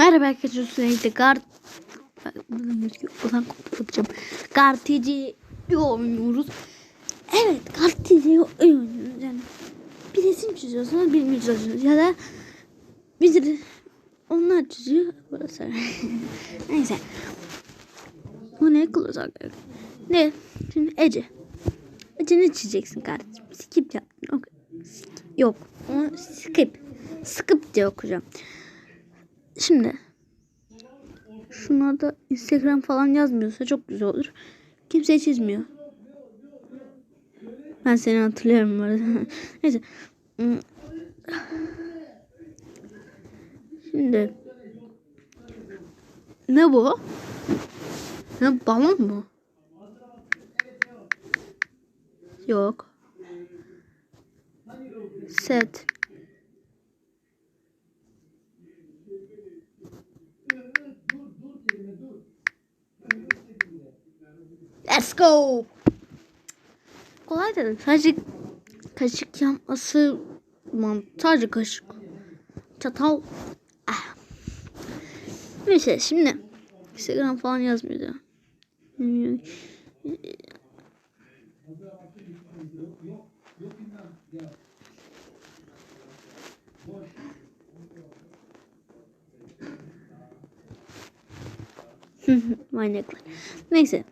Merhaba arkadaşlar sürekli kart Ulan kapatacağım. Kartici oynuyoruz. Evet kartici oynuyoruz. Yani bir resim çiziyorsunuz birini çiziyorsunuz ya da bir onlar çiziyor. Burası. Neyse. Bu ne kullanacak? Ne? Şimdi Ece. Ece ne çizeceksin kardeşim? Skip. Okay. Skip. Yok. Onu skip. Skip diye okuyacağım. Şimdi şunlarda Instagram falan yazmıyorsa çok güzel olur. Kimse çizmiyor. Ben seni hatırlıyorum bu arada. Neyse. Şimdi ne bu? Ne balon mu? Yok. Set. Go. Kolay dedim. Sadece kaşık yapması sadece kaşık. Çatal. Ah. Neyse şimdi Instagram falan yazmıyordu. Manyaklar. Neyse.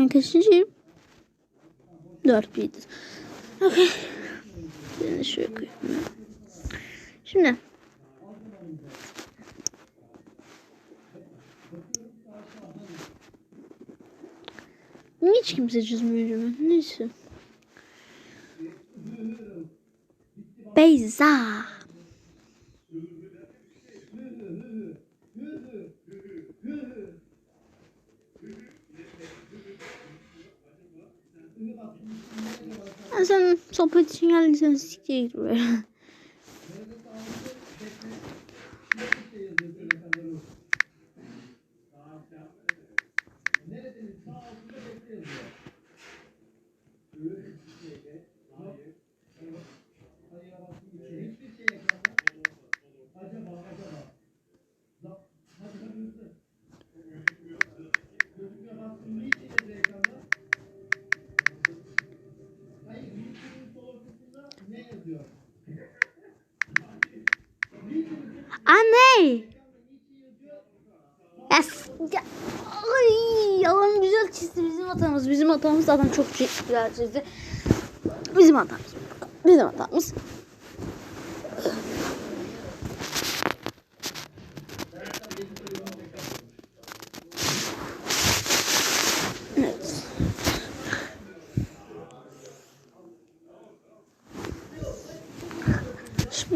Ben kaçıncıyım? Dört bir. Okey. Birini şuraya koyayım. Şimdi. Hiç kimse çizmiyor acaba? Neyse. Beyza. Ben sen git buraya. Anne. Yes. Ya. Ay, Allah'ım güzel çizdi bizim hatamız. Bizim hatamız adam çok güzel çizdi. Bizim hatamız. Bizim hatamız.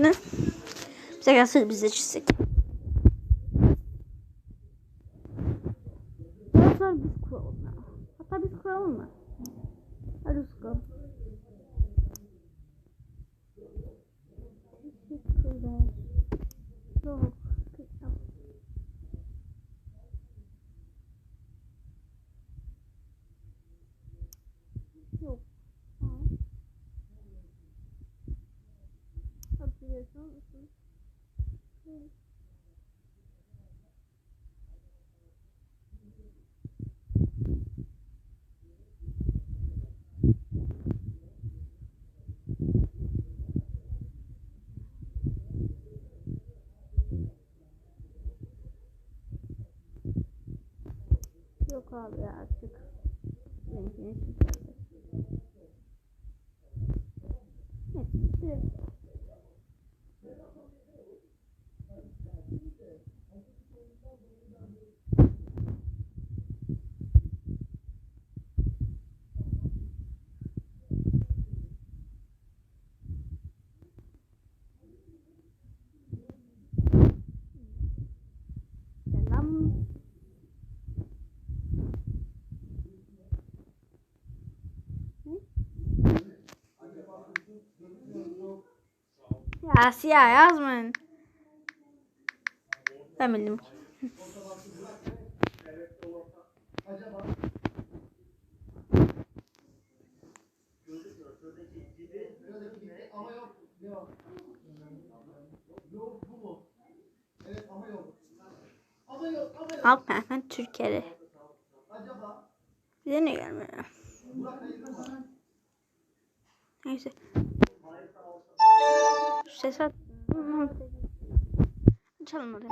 Şimdi bize gelsene biz çizsek. Hatta biz kuralım ya. Hatta biz kuralım mı? Hadi kuralım. Teşekkürler. Çok güzel. Yok. Ha. Musun? Evet. Yok abi artık. Rengini çıkardı. Evet. Selam. Ya siyah yazmayın. Ben bildim. Al hemen Türkiye'de. Bize ne gelmiyor? Neyse. Ses at. Açalım oraya.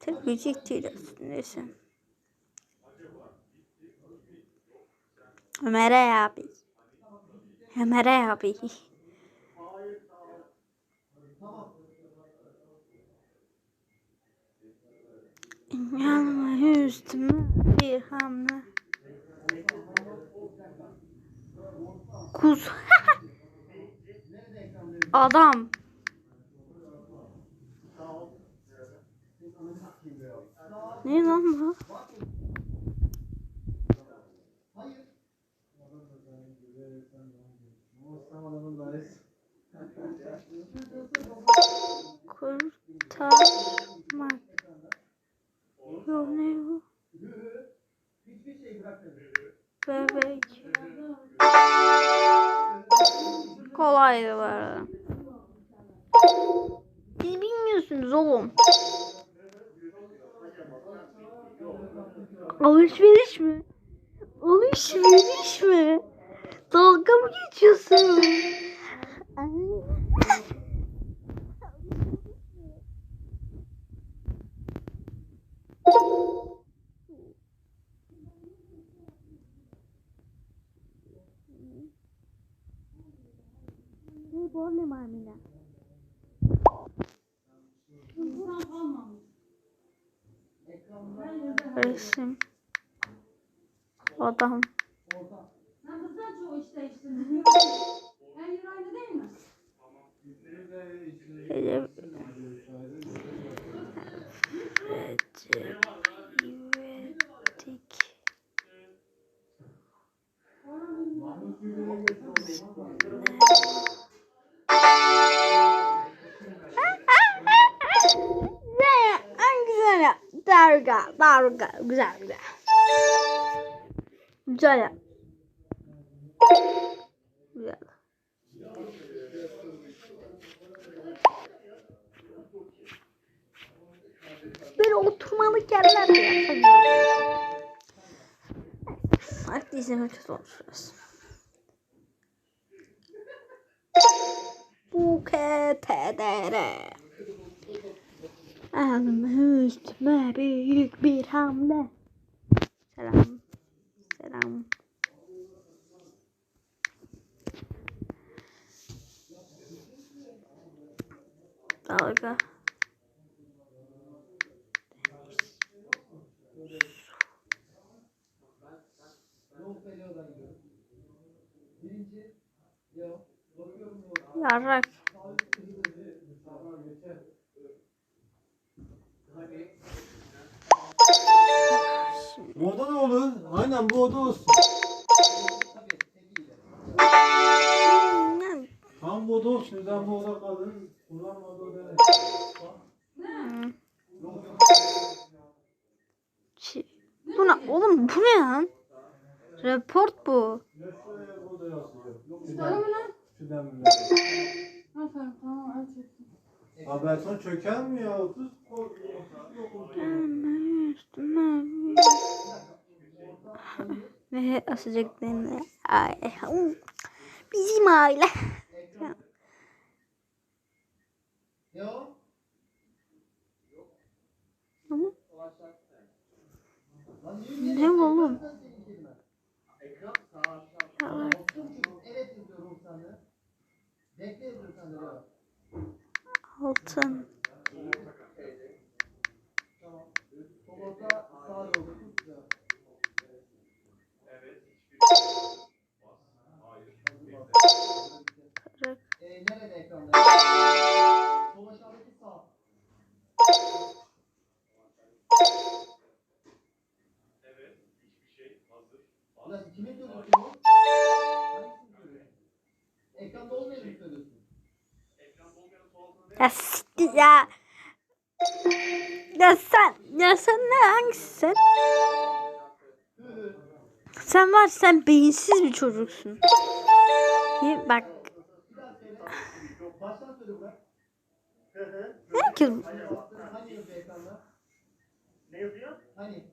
Tek müzik değil aslında. Neyse. Ömer abi. Ömer abi. Yanıma üstüme bir hamle. Kuz. Adam. Ne lan bu? Kurtarmak. Yok ne bu? Bebek. Kolaydı bu arada. Siz bilmiyorsunuz oğlum. Alışveriş mi? Alışveriş mi? Dalga mı geçiyorsun? Ne bu ne mamina? Resim. Adam. Sen de sen çoğu işte işte. Her yer aynı değil mi? Recep. Recep. İvedik. Güzel, Darga. Güzel, güzel. Güzel ya. Güzel. Böyle oturmalık yerler de olur. Artık izlemek kötü olmuş biraz. Buket edere. Elime üstüme büyük bir hamle. Selam. Selam. Dalga. Yarrak. Bu oda ne olur? Aynen bu oda olsun. Tam bu oda olsun. Neden bu oda kalın? Kullanmadı oda ne? hmm. Çi- Bu ne? Oğlum bu ne lan? Report bu. Bu. Öyle mi lan? Şuradan bir Aferin tamam hadi çektim. Ha beton çöker mi ya? 30 Ay, um, Bizim aile Ne oğlum? Altın. Kırık. Sen var sen beyinsiz bir çocuksun. İyi, bak? Ne yazıyor? Hani?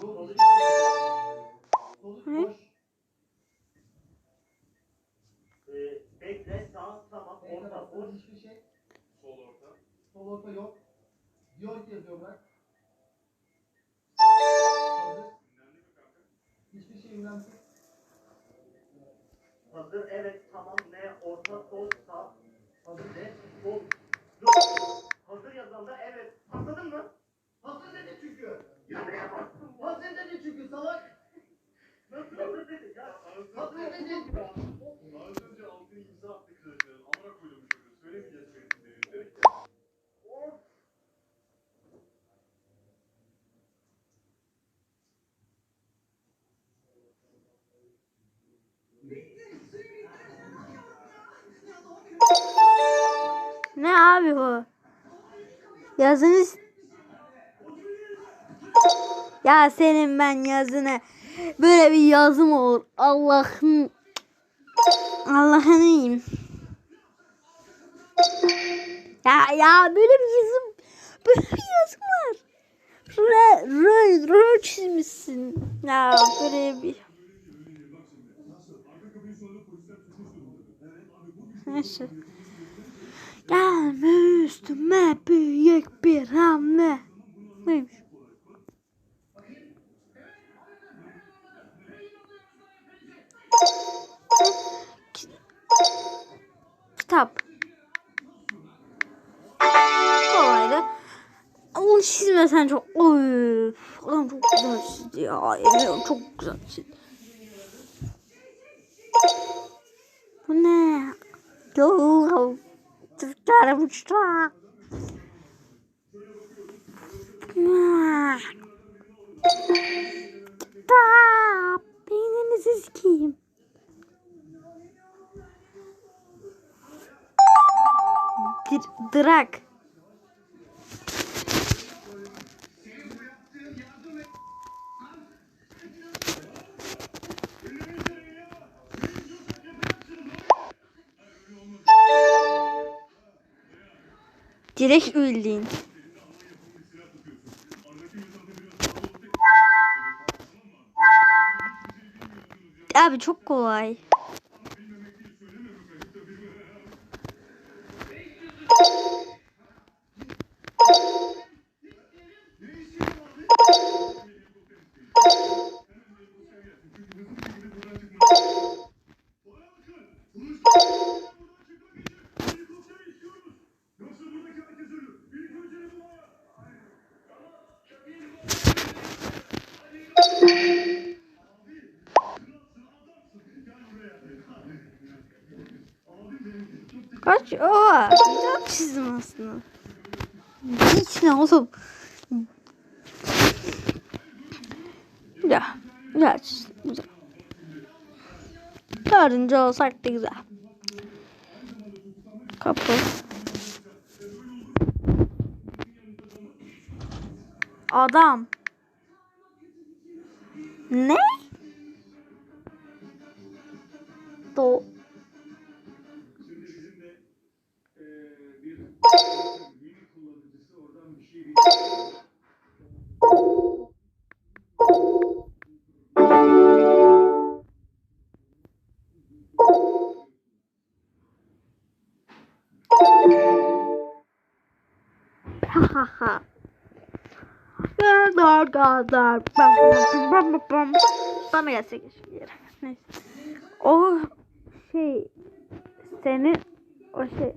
Solu Ne? bekle, sağ, tamam, orta, boş. hiçbir şey. Sol orta. Sol orta yok. Diyor ki yazıyor. Hazır. Hiçbir şey ünlemsiz. Hazır, evet, tamam, ne, orta, sol, sağ, Hazır. ne, sol. Yok. Hazır yazanda evet. Anladın mı? Hazır dedi çünkü. Ya neye baktın? Hazır dedi çünkü salak. Nasıl hazır dedi ya? Hazır dedi. Az önce altını imza attık arkadaşlar. Amına koydum bu çocuğu. Söylemeyeceğiz abi bu? Yazınız Ya senin ben yazını böyle bir yazım olur. Allah'ın iyiyim. Ya ya böyle bir yazım böyle bir yazım var. Rö rö rö çizmişsin. Ya böyle bir Neyse. Gelme üstüme büyük bir hamle. Neymiş? Kitap. Kolaydı. Onu çizmesen çok... Oy, adam çok güzel çizdi ya. Emiyorum çok güzel çizdi. Bu ne? Yo, Türkler uçta. Kitap. Beyninizi sikeyim. Drak. Direkt öldün. Abi çok kolay. Oha. Güzel çizdim aslında. Hiç ne. Güzel. Güzel çizdim. Güzel. Dördüncü olsak da güzel. Kapı. Adam. Ne? Do Ha ha. Gadar gadar. Bam bam bam bam. Bana gelse keşke yere. Neyse. O şey senin o şey